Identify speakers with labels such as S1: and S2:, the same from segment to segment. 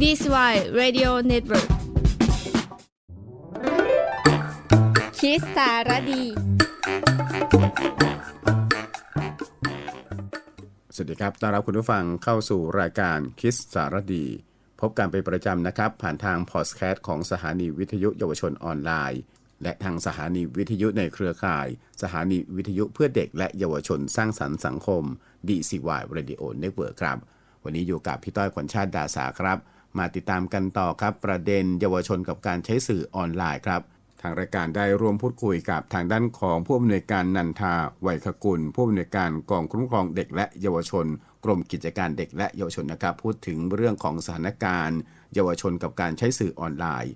S1: DCY Radio Network คิดสารดี
S2: สวัสดีครับ ต้อนรับคุณผู้ฟังเข้าสู่รายการคิสสารดี พบกันเป็นประจำนะครับ ผ่านทางพอดแคสต์ของสถานีวิทยุเยาวชนออนไลน์ และทางสถานีวิทยุในเครือข่าย สถานีวิทยุเพื่อเด็กและเยาวชนสร้างสรรค์สังคม DCY Radio Network ครับ วันนี้อยู่กับพี่ต้อยขวัญชาติดาสาครับ มาติดตามกันต่อครับ ประเด็นเยาวชนกับการใช้สื่อออนไลน์ครับ ทางรายการได้ร่วมพูดคุยกับทางด้านของผู้อำนวยการนันทาไวยคกุล ผู้อำนวยการกองคุ้มครองเด็กและเยาวชน กรมกิจการเด็กและเยาวชนนะครับ พูดถึงเรื่องของสถานการณ์ เยาวชนกับการใช้สื่อออนไลน์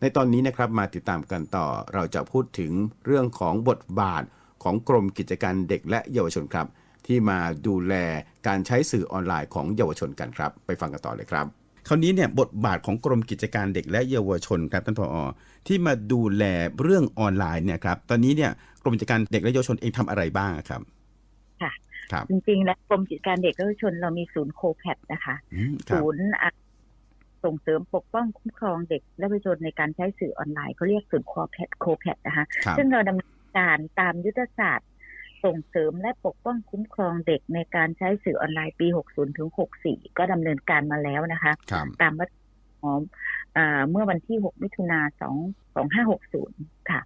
S2: ในตอนนี้นะครับมาติดตามกันต่อ เราจะพูดถึงเรื่องของบทบาทของกรมกิจการเด็กและเยาวชนครับ ที่มาดูแลการใช้สื่อออนไลน์ของเยาวชนกันครับ ไปฟังกันต่อเลยครับ คราวนี้เนี่ยบทบาทของกรมกิจการเด็กและเยาวชนครับท่านผอที่มาดูแลเรื่องออนไลน์เนี่ยครับตอนนี้เนี่ยกรมกิจการเด็กและเยาวชนเองทำอะไรบ้างครับ
S3: ค่ะ
S2: ครับ
S3: จริงๆแล้วกรมกิจการเด็กและเยาวชนเรามีศูนย์โคแพดนะคะ
S2: อืมครับ
S3: ศูนย์อะส่งเสริมปกป้องคุ้มครองเด็กและเยาวชนในการใช้สื่อออนไลน์เขาเรียกศูนย์โคแพดโคแพดนะคะ
S2: ครับ
S3: ซึ่งเราดำเนินการตามยุทธศาสตร์ ส่งเสริมและปกป้องคุ้มครองเด็กในการใช้สื่อออนไลน์ปี 60 ถึง 64 ก็ดำเนินการมาแล้วนะคะ
S2: ครับ
S3: ตามมาตรของอ่าเมื่อวันที่ 6 มิถุนา2 2560 ค่ะ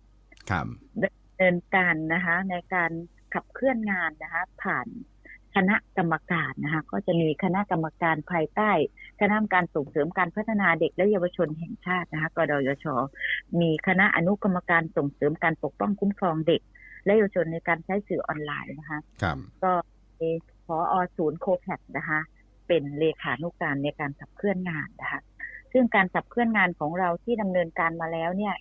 S2: ครับ
S3: ดำเนินการนะคะ ในการขับเคลื่อนงานนะคะ ผ่านคณะกรรมการนะคะ ก็จะมีคณะกรรมการภายใต้คณะกรรมการส่งเสริมการพัฒนาเด็กและเยาวชนแห่งชาตินะคะกดยช มีคณะอนุกรรมการส่งเสริมการปกป้องคุ้มครองเด็ก และเยาวชนในการใช้สื่อออนไลน์นะคะ
S2: ครับ
S3: ก็มีพออศูนย์โคแพดนะคะ เป็นเลขานุการในการขับเคลื่อนงานนะคะซึ่งการขับเคลื่อนงานของเราที่ดำเนินการมาแล้วเนี่ย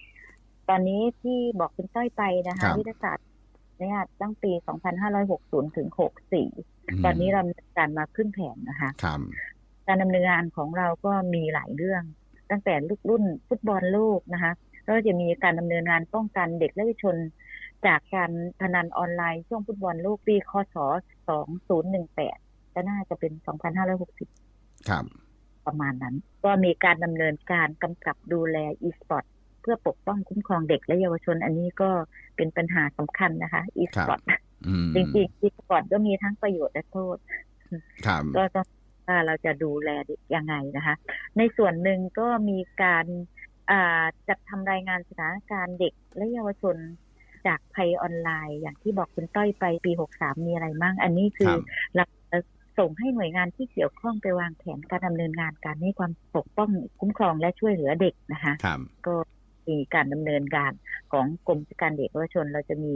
S3: ตอนนี้ที่บอกคุณต้อยไปนะ
S2: ครั
S3: คะ
S2: บ
S3: วิทยาศาสตร์เนี่ยตั้งปี 2560 ถึง 64 ตอนนี้เราดำเนินการมาครึ่งแผนนะคะ
S2: ครับ
S3: การดำเนินงานของเราก็มีหลายเรื่อง ตั้งแต่ลูกรุ่นฟุตบอลโลกนะคะแล้วก็จะมีการดำเนินงานป้องกันเด็กและเยาวชน จากการพนันออนไลน์ช่วงฟุตบอลโลกปีคศ2018ก็น่าจะเป็น 2560
S2: ครับ
S3: ประมาณนั้น ก็มีการดำเนินการกำกับดูแล e-sport เพื่อปกป้องคุ้มครองเด็กและเยาวชน อันนี้ก็เป็นปัญหาสำคัญนะคะ e-sport
S2: อืม
S3: จริงๆ e-sport ก็มีทั้งประโยชน์และโทษ
S2: ครับ
S3: ก็ต้องว่าเราจะดูแลเด็กยังไงนะคะ ในส่วนหนึ่งก็มีการอ่าจัดทำรายงานสถานการณ์เด็กและเยาวชน จากภัยออนไลน์ อย่างที่บอกคุณต้อยไปปี 63 มีอะไรมั่งอันนี้คื
S2: ค
S3: อ
S2: รับ
S3: เราจะส่งให้หน่วยงานที่เกี่ยวข้องไปวางแผนการดำเนินงานการให้ความปกป้องคุ้มครองและช่วยเหลือเด็กนะคะ
S2: ครับ
S3: ก็มีการดำเนินการของกรมกิจการเด็กและเยาวชน เราจะมี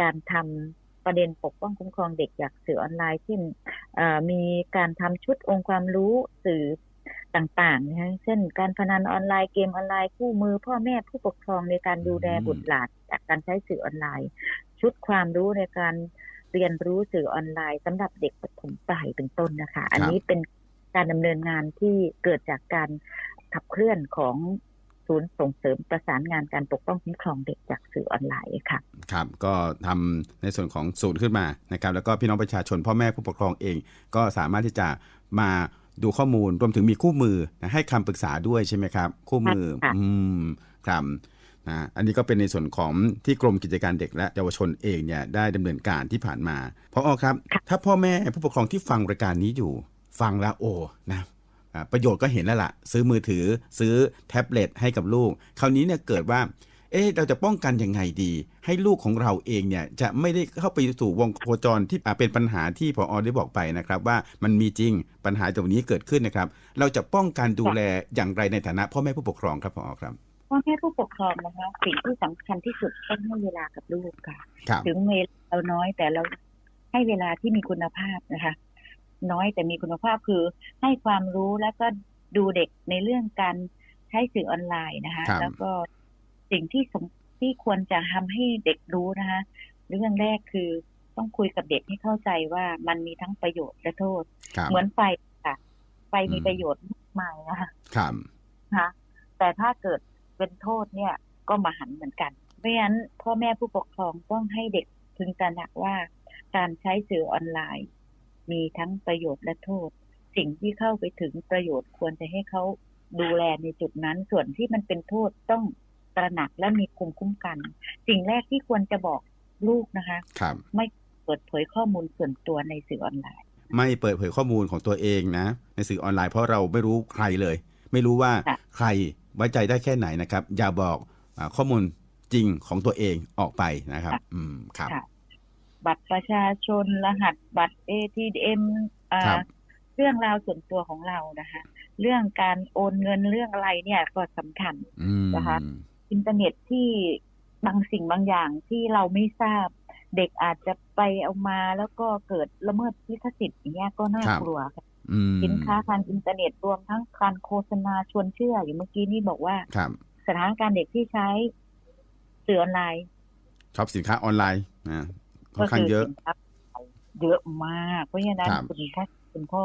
S3: การทำประเด็นปกป้องคุ้มครองเด็กจากสื่อออนไลน์เช่นเอ่อมีการทำชุดองค์ความรู้สื่อ ต่างๆนะคะเช่น การพนันออนไลน์เกมออนไลน์คู่มือ พ่อแม่ผู้ปกครองในการดูแล
S2: อืม
S3: บุตรหลานจากการใช้สื่อออนไลน์ ชุดความรู้ในการเรียนรู้สื่อออนไลน์สำหรับเด็กปฐมปลายเป็นต้นนะคะ อันนี้เป็นการดำเนินงานที่เกิดจากการขับเคลื่อนของศูนย์ส่งเสริมประสานงานการปกป้องคุ้มครองเด็กจากสื่อออนไลน์ค่ะ
S2: ครับ ก็ทำในส่วนของศูนย์ขึ้นมานะครับ แล้วก็พี่น้องประชาชนพ่อแม่ผู้ปกครองเอง ก็สามารถที่จะมา ดูข้อมูลรวมถึงมีคู่มือนะให้คำปรึกษาด้วยใช่ไหมครับ คู่มือ
S3: ค่ะ
S2: อืมครับนะอันนี้ก็เป็นในส่วนของที่กรมกิจการเด็กและเยาวชนเองเนี่ยได้ดำเนินการที่ผ่านมาพออครับ ถ้าพ่อแม่ผู้ปกครองที่ฟังรายการนี้อยู่ ฟังแล้วโอ้นะอ่าประโยชน์ก็เห็นแล้วล่ะ ซื้อมือถือซื้อแท็บเล็ตให้กับลูก คราวนี้เนี่ยเกิดว่า เอ๊ะเราจะป้องกันยังไงดี ให้ลูกของเราเองเนี่ยจะไม่ได้เข้าไปสู่วงโคจรที่อ่าเป็นปัญหาที่พออได้บอกไปนะครับ ว่ามันมีจริงปัญหาตรงนี้เกิดขึ้นนะครับ เราจะป้องกันดูแลอย่างไรในฐานะพ่อแม่ผู้ปกครองครับพอครับ
S3: พ่อแม่ผู้ปกครองนะคะสิ่งที่สำคัญที่สุดต้องให้เวลากับลูกค่ะ
S2: ครับ
S3: ถึงเวลาเราน้อยแต่เราให้เวลาที่มีคุณภาพนะคะ น้อยแต่มีคุณภาพคือให้ความรู้แล้วก็ดูเด็กในเรื่องการใช้สื่อออนไลน์นะคะ
S2: ครับ
S3: แล้วก็ สิ่งที่สมที่ควรจะทำให้เด็กรู้นะคะ เรื่องแรกคือต้องคุยกับเด็กให้เข้าใจว่ามันมีทั้งประโยชน์และโทษ
S2: ครับ
S3: เหมือนไฟค่ะ ไฟมี
S2: อืม
S3: ประโยชน์มากมายนะคะ
S2: ครับ
S3: นะคะแต่ถ้าเกิดเป็นโทษเนี่ยก็มหันต์เหมือนกัน เพราะฉะนั้นพ่อแม่ผู้ปกครองต้องให้เด็กพึงตระหนักว่าการใช้สื่อออนไลน์ มีทั้งประโยชน์และโทษ สิ่งที่เข้าไปถึงประโยชน์ควรจะให้เขาดูแลในจุดนั้น ส่วนที่มันเป็นโทษต้อง ตระหนักและมีภูมิคุ้มกัน สิ่งแรกที่ควรจะบอกลูกนะคะ
S2: ครับ
S3: ไม่เปิดเผยข้อมูลส่วนตัวในสื่อออนไลน์
S2: ไม่เปิดเผยข้อมูลของตัวเองนะ ในสื่อออนไลน์เพราะเราไม่รู้ใครเลย ไม่รู้ว่า
S3: ค่ะ
S2: ใครไว้ใจได้แค่ไหนนะครับ อย่าบอกอาข้อมูลจริงของตัวเองออกไปนะครับ อืมครับ
S3: ค่ะบัตรประชาชนรหัสบัตร ATM อ่า
S2: ครับ
S3: เรื่องราวส่วนตัวของเรานะคะ เรื่องการโอนเงินเรื่องอะไรเนี่ยก็สำคัญ
S2: อืม
S3: นะคะ อินเทอร์เน็ตที่บางสิ่งบางอย่างที่เราไม่ทราบ เด็กอาจจะไปเอามาแล้วก็เกิดละเมิดลิขสิทธิ์อย่างเงี้ยก็น่ากลัวค่ะ
S2: อืม
S3: สินค้าทางอินเทอร์เน็ตรวมทั้งการโฆษณาชวนเชื่ออย่างเมื่อกี้นี่บอกว่า
S2: ครับ
S3: สถานการณ์เด็กที่ใช้สื่อออนไลน์
S2: ชอบสินค้าออนไลน์นะค่อนข้างเยอะ
S3: สินค้าเยอะมาก เพราะฉะนั้น
S2: ครับ
S3: คุณพ่อคุณพ่อ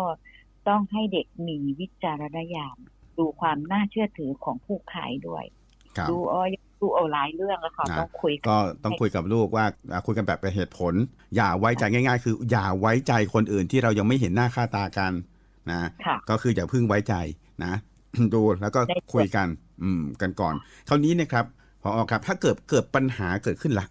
S3: ต้องให้เด็กมีวิจารณญาณดูความน่าเชื่อถือของผู้ขายด้วย
S2: ครับ
S3: ดูเอาดูเอาหลายเรื่องแล้วค่ะ
S2: นะ
S3: ต้องคุยกัน
S2: ก็ต้องคุยกับลูกว่าอ่าคุยกันแบบเป็นเหตุผล อย่าไว้ใจง่าย ๆ คืออย่าไว้ใจคนอื่นที่เรายังไม่เห็นหน้าค่าตากันนะ
S3: ค่ะ
S2: ก็คืออย่าเพิ่งไว้ใจนะ ดูแล้วก็
S3: ได้
S2: คุยกัน อืมกันก่อนคราวนี้เนะครับพอครับ ถ้าเกิดเกิดปัญหาเกิดขึ้นละ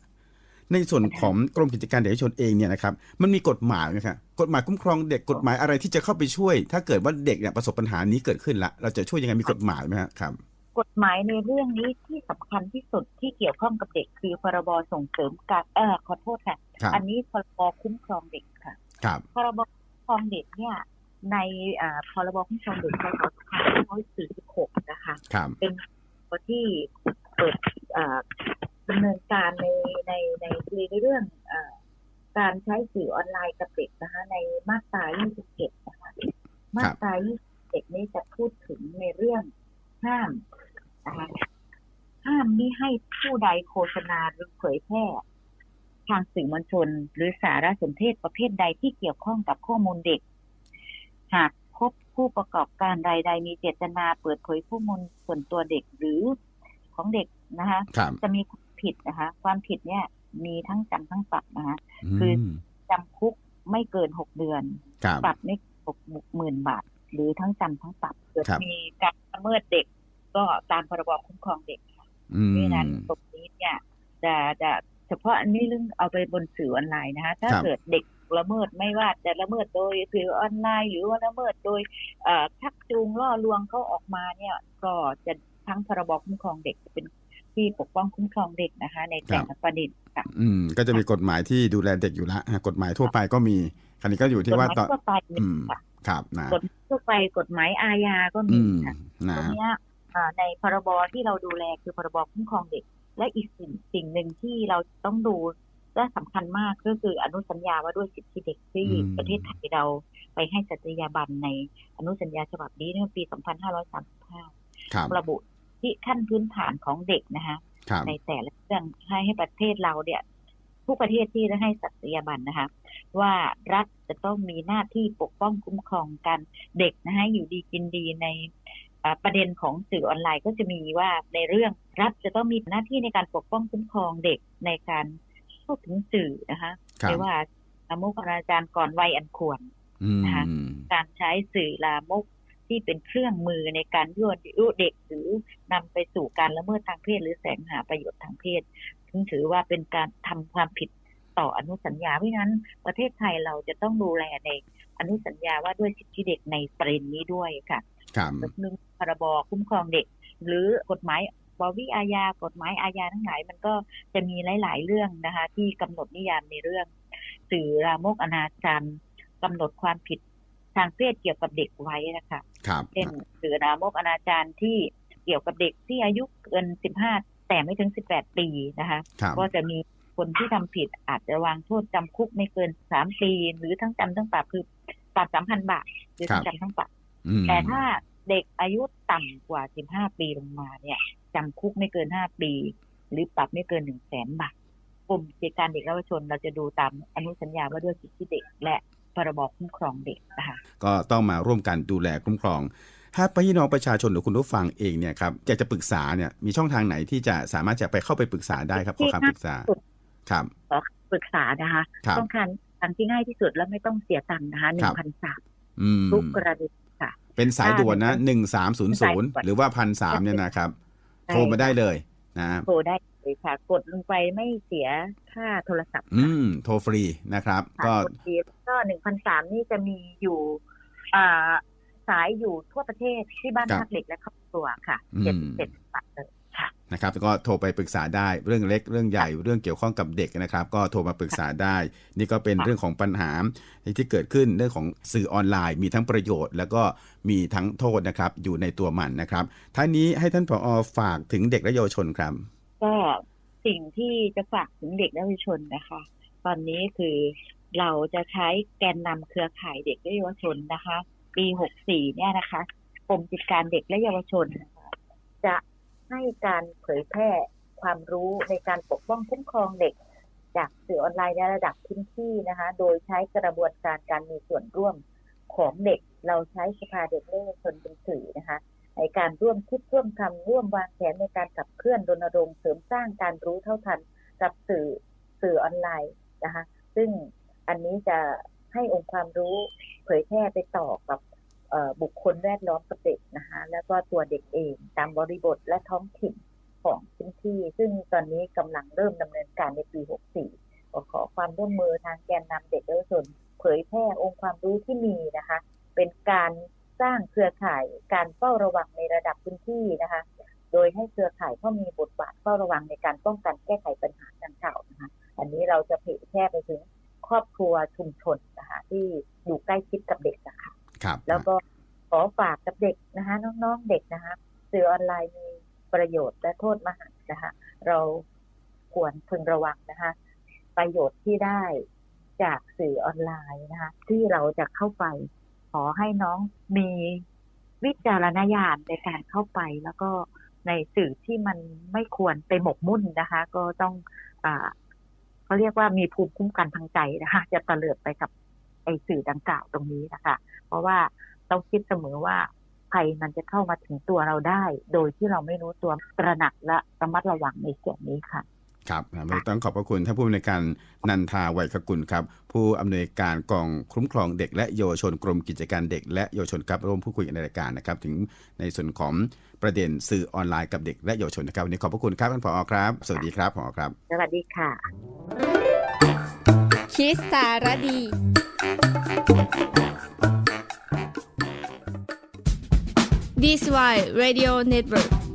S2: ในส่วนของกรมกิจการเด็กและเยาวชนเองเนี่ยนะครับ มันมีกฎหมายนะครับกฎหมายคุ้มครองเด็กกฎหมายอะไรที่จะเข้าไปช่วย ถ้าเกิดว่าเด็กเนี่ยประสบปัญหานี้เกิดขึ้นละเราจะช่วยยังไงมีกฎหมายไหมครับ
S3: กฎหมายในเรื่องนี้ที่สำคัญที่สุดที่เกี่ยวข้องกับเด็กคือพรบส่งเสริมการเออขอโทษค่ะ
S2: ครับ
S3: อันนี้พรบคุ้มครองเด็กค่ะ
S2: ครับ
S3: พรบคุ้มครองเด็กเนี่ย ในอ่าพรบคุ้มครองเด็กพศ2546 นะคะ
S2: ครับ
S3: เป็นตัวที่เปิดอ่าดำเนินการในในในในเรื่องอาการใช้สื่อออนไลน์กับเด็กนะคะ ในมาตรา 27 นะคะ มาตรา 27 นี้จะพูดถึงในเรื่องห้าม นะคะห้ามมิให้ผู้ใดโฆษณาหรือเผยแพร่ทางสื่อมวลชน หรือสารสนเทศประเภทใดที่เกี่ยวข้องกับข้อมูลเด็ก หากพบผู้ประกอบการใด ๆ มีเจตนาเปิดเผยข้อมูลส่วนตัวเด็กหรือของเด็กนะคะ
S2: ครับ
S3: จะมีความผิดนะคะ ความผิดเนี่ยมีทั้งจำทั้งปรับนะคะ
S2: อื
S3: คือ
S2: ม
S3: จำคุกไม่เกินหกเดือน
S2: ครับ
S3: ปรับไม่หกหมื่นบาท หรือทั้งจำทั้งปรับเกิด
S2: ครับ
S3: มีการละเมิดเด็ก ก็ตามพรบคุ้มครองเด็ก
S2: อืม
S3: เพราะฉะนั้นตรงนี้เนี่ยจะจะเฉพาะอันนี้เรื่องเอาไปบนสื่อออนไลน์นะคะถ้า
S2: ครับ
S3: เกิดเด็กละเมิดไม่ว่าจะละเมิดโดยสื่อออนไลน์ หรือว่าละเมิดโดยเอ่อชักจูงล่อลวงเขาออกมาเนี่ยก็จะทั้งพรบคุ้มครองเด็กเป็นที่ปกป้องคุ้มครองเด็กนะคะ ในแต่ละประเด็นค่ะ
S2: อืมก็จะมีกฎหมายที่ดูแลเด็กอยู่ละอะกฎหมายทั่วไปก็มีคราวนี้ก็อยู่ที่ว่า
S3: กฎห
S2: ต่
S3: มา
S2: อ
S3: ยทั่วไปมี
S2: อืม
S3: ค่ะ
S2: ครับนะ
S3: กฎหมายทั่วไปกฎหมายอาญาก็
S2: อื
S3: มี
S2: ม
S3: ค่ะ
S2: นะ
S3: ตรงเนี้ยอ่า ในพรบที่เราดูแลคือพรบคุ้มครองเด็ก และอีกสิ่งสิ่งหนึ่งที่เราต้องดูและสำคัญมากก็คืออนุสัญญาว่าด้วยสิทธิเด็กที่
S2: อืม
S3: ประเทศไทยเราไปให้สัตยาบันในอนุสัญญาฉบับนี้เมื่อปี 2535
S2: ครับ
S3: ระบุที่ขั้นพื้นฐานของเด็กนะคะ
S2: ครับ
S3: ในแต่ละเรื่องให้ให้ประเทศเราเนี่ยทุกประเทศที่ได้ให้สัตยาบันนะคะว่ารัฐจะต้องมีหน้าที่ปกป้องคุ้มครองกันเด็กนะคะอยู่ดีกินดีในอ่า ประเด็นของสื่อออนไลน์ก็จะมีว่าในเรื่องรัฐจะต้องมีหน้าที่ในการปกป้องคุ้มครองเด็กในการเข้าถึงสื่อนะคะ
S2: ครับ
S3: ไม่ว่าลามกอนาจารก่อนวัยอันควร
S2: อืม
S3: นะคะการใช้สื่อลามกที่เป็นเครื่องมือในการยั่วยุเด็กหรือนำไปสู่การละเมิดทางเพศ หรือแสวงหาประโยชน์ทางเพศซึ่งถือว่าเป็นการทำความผิดต่ออนุสัญญาเพราะฉะนั้นประเทศไทยเราจะต้องดูแลในอนุสัญญาว่าด้วยสิทธิเด็กในประเด็นนี้ด้วยค่ะ
S2: ครับ
S3: หนึ่งพรบคุ้มครองเด็ก หรือกฎหมายปวิอาญากฎหมายอาญาทั้งหลายมันก็จะมีหลาย ๆ เรื่องนะคะ ที่กำหนดนิยามในเรื่อง สื่อลามกอนาจารกำหนดความผิดทางเพศเกี่ยวกับเด็กไว้นะคะ
S2: ครับ
S3: เช่นสื่อลามกอนาจารที่เกี่ยวกับเด็กที่อายุเกิน 15 แต่ไม่ถึง 18 ปีนะคะ
S2: ครับ
S3: ก็จะมีคนที่ทำผิดอาจจะวางโทษจำคุกไม่เกิน 3 ปี หรือทั้งจำทั้งปรับคือปรับ 3,000 บาทหรือทั้งจำทั้งปรับ
S2: อืม
S3: แต่ถ้าเด็กอายุต่ำกว่า 15 ปีลงมาเนี่ยจำคุกไม่เกิน 5 ปี หรือปรับไม่เกิน 1 0 0 0 0แสนบาทกรมกิจการเด็กและเยาวชน เราจะดูตามอนุสัญญาว่าด้วยสิทธิเด็ก และพรบคุ้มครองเด็กนะคะ
S2: ก็ต้องมาร่วมกันดูแลคุ้มครอง ถ้าพี่น้องประชาชนหรือคุณผู้ฟังเองเนี่ยครับอยากจะปรึกษาเนี่ยมีช่องทางไหนที่จะสามารถจะไปเข้าไปปรึกษาได้ครับขอคำปรึกษาครับ
S3: ขอปรึกษานะคะ
S2: ครับ
S3: ต้องการทางที่ง่ายที่สุดและไม่ต้องเสียตังค์นะคะห
S2: ค
S3: นึ่
S2: รั
S3: ง
S2: บ
S3: พันสาม
S2: อืม
S3: ทุกกรณีค่ะ
S2: เป็นสายด่วนนะ
S3: สายด่วน
S2: 1300หรือว่าพันสามเนี่ยนะครับ โทรมาได้เลยนะ
S3: โทรได้เลยค่ะ กดลงไปไม่เสียค่าโทรศัพท์
S2: อืม โทรฟรีนะครับ
S3: ค่ะ
S2: ก็
S3: กดฟรีก็หนึ่งพันสามนี่จะมีอยู่อ่าสายอยู่ทั่วประเทศที่บ้าน
S2: ครับ
S3: พักเด็กและครอบครัวค่ะ
S2: อืม
S3: เจ็ดเจ็ดบาทเลยค่ะ
S2: นะครับก็โทรไปปรึกษาได้เรื่องเล็กเรื่องใหญ่เรื่องเกี่ยวข้องกับเด็กนะครับ ก็โทรมาปรึกษาได้ นี่ก็เป็น
S3: ค่ะ
S2: เรื่องของปัญหาที่เกิดขึ้นเรื่องของสื่อออนไลน์ มีทั้งประโยชน์ แล้วก็มีทั้งโทษนะครับอยู่ในตัวมันนะครับท่านนี้ให้ท่านผอฝากถึงเด็กและเยาวชนครับ
S3: ก็สิ่งที่จะฝากถึงเด็กและเยาวชนนะคะ ตอนนี้คือเราจะใช้แกนนำเครือข่ายเด็กและเยาวชนนะคะ ปีหกสี่เนี่ยนะคะกรมกิจการเด็กและเยาวชนนะคะจะ ให้การเผยแพร่ความรู้ในการปกป้องคุ้มครองเด็ก จากสื่อออนไลน์ในระดับพื้นที่นะคะ โดยใช้กระบวนการการมีส่วนร่วมของเด็ก เราใช้สภาเด็กและเยาวชนเป็นสื่อนะคะ ในการร่วมคิดร่วมทำร่วมวางแผนในการขับเคลื่อนรณรงค์เสริมสร้างการรู้เท่าทันกับสื่อสื่อออนไลน์นะคะ ซึ่งอันนี้จะให้องค์ความรู้เผยแพร่ไปต่อกับ บุคคลแวดล้อมกับเด็กนะคะแล้วก็ตัวเด็กเองตามบริบทและท้องถิ่นของพื้นที่ ซึ่งตอนนี้กำลังเริ่มดำเนินการในปี 64 ก็ขอความร่วมมือทางแกนนำเด็กและเยาวชนเผยแพร่องค์ความรู้ที่มีนะคะ เป็นการสร้างเครือข่ายการเฝ้าระวังในระดับพื้นที่นะคะ โดยให้เครือข่ายเขามีบทบาทเฝ้าระวังในการป้องกันแก้ไขปัญหาดังกล่าวนะคะ อันนี้เราจะเผยแพร่ไปถึงครอบครัวชุมชนนะคะที่อยู่ใกล้ชิดกับเด็กนะคะ แล้วก็ขอฝากกับเด็กนะคะน้องๆเด็กนะคะสื่อออนไลน์มีประโยชน์และโทษมหันนะคะเราควรพึงระวังนะคะ ประโยชน์ที่ได้จากสื่อออนไลน์นะคะ ที่เราจะเข้าไป ขอให้น้องมีวิจารณญาณในการเข้าไป แล้วก็ในสื่อที่มันไม่ควรไปหมกมุ่นนะคะ ก็ต้องอ่าเขาเรียกว่ามีภูมิคุ้มกันทางใจนะคะ จะเลิดไปกับ ไอสื่อดังกล่าวตรงนี้นะคะ เพราะว่าต้องคิดเสมอว่าภัยมันจะเข้ามาถึงตัวเราได้ โดยที่เราไม่รู้ตัวตระหนักและระมัดระวังในส่วนนี้ค่ะ
S2: ครับต้องขอบพระคุณท่านผู้อำนวยการนันทาไวยคกุลครับ ผู้อำนวยการกองคุ้มครองเด็ก และเยาวชนกรมกิจการเด็ก และเยาวชนครับร่วมพูดคุยกันในรายการนะครับ ถึงในส่วนของประเด็นสื่อออนไลน์กับเด็ก และเยาวชนนะครับวันนี้ขอบพระคุณครับท่านผอครับ สวัสดีครับผอครับ
S3: สวัสดีค่ะ
S1: คิดสารดี This Why Radio Network